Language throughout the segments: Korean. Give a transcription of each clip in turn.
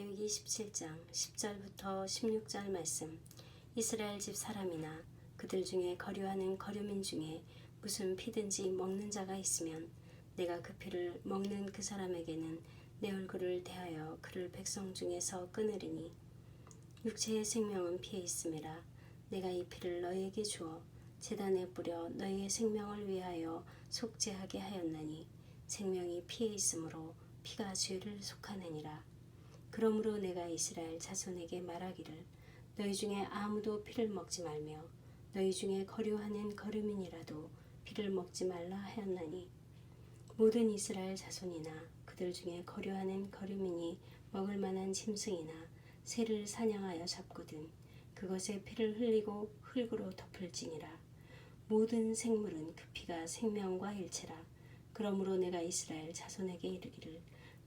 레위기 17장 10절부터 16절 말씀. 이스라엘 집 사람이나 그들 중에 거류하는 거류민 중에 무슨 피든지 먹는 자가 있으면 내가 그 피를 먹는 그 사람에게는 내 얼굴을 대하여 그를 백성 중에서 끊으리니 육체의 생명은 피에 있음이라 내가 이 피를 너희에게 주어 제단에 뿌려 너희의 생명을 위하여 속죄하게 하였나니 생명이 피에 있으므로 피가 죄를 속하느니라 그러므로 내가 이스라엘 자손에게 말하기를 너희 중에 아무도 피를 먹지 말며 너희 중에 거류하는 거류민이라도 피를 먹지 말라 하였나니 모든 이스라엘 자손이나 그들 중에 거류하는 거류민이 먹을 만한 짐승이나 새를 사냥하여 잡거든 그것의 피를 흘리고 흙으로 덮을지니라. 모든 생물은 그 피가 생명과 일체라. 그러므로 내가 이스라엘 자손에게 이르기를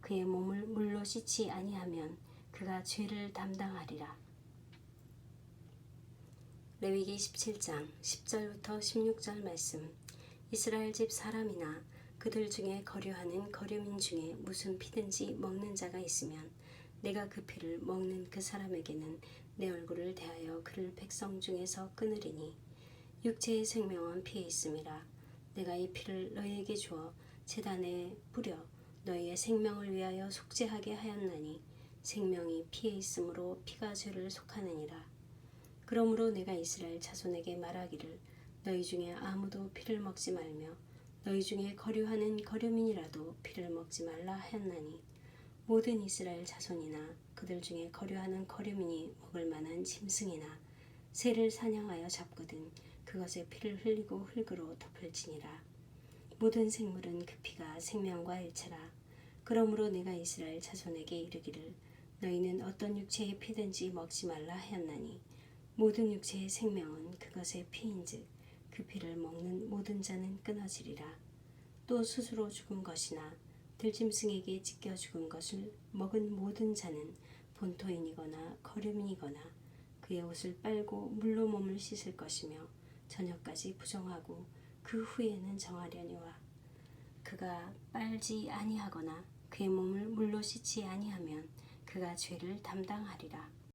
그의 몸을 물로 씻지 아니하면 그가 죄를 담당하리라. 레위기 17장 10절부터 16절 말씀 이스라엘 집 사람이나 그들 중에 거류하는 거류민 중에 무슨 피든지 먹는 자가 있으면 내가 그 피를 먹는 그 사람에게는 내 얼굴을 대하여 그를 백성 중에서 끊으리니 육체의 생명은 피에 있음이라 내가 이 피를 너희에게 주어 제단에 뿌려 너희의 생명을 위하여 속죄하게 하였나니 생명이 피에 있으므로 피가 죄를 속하느니라. 그러므로 내가 이스라엘 자손에게 말하기를 너희 중에 아무도 피를 먹지 말며 너희 중에 거류하는 거류민이라도 피를 먹지 말라 하였나니 모든 이스라엘 자손이나 그들 중에 거류하는 거류민이 먹을 만한 짐승이나 새를 사냥하여 잡거든 그것의 피를 흘리고 흙으로 덮을지니라 모든 생물은 그 피가 생명과 일체라. 그러므로 내가 이스라엘 자손에게 이르기를 너희는 어떤 육체의 피든지 먹지 말라 하였나니 모든 육체의 생명은 그것의 피인즉 그 피를 먹는 모든 자는 끊어지리라. 또 스스로 죽은 것이나 들짐승에게 찢겨 죽은 것을 먹은 모든 자는 본토인이거나 거류민이거나 그의 옷을 빨고 물로 몸을 씻을 것이며 저녁까지 부정하고 그 후에는 정하려니와. 그가 빨지 아니하거나 그의 몸을 물로 씻지 아니하면 그가 죄를 담당하리라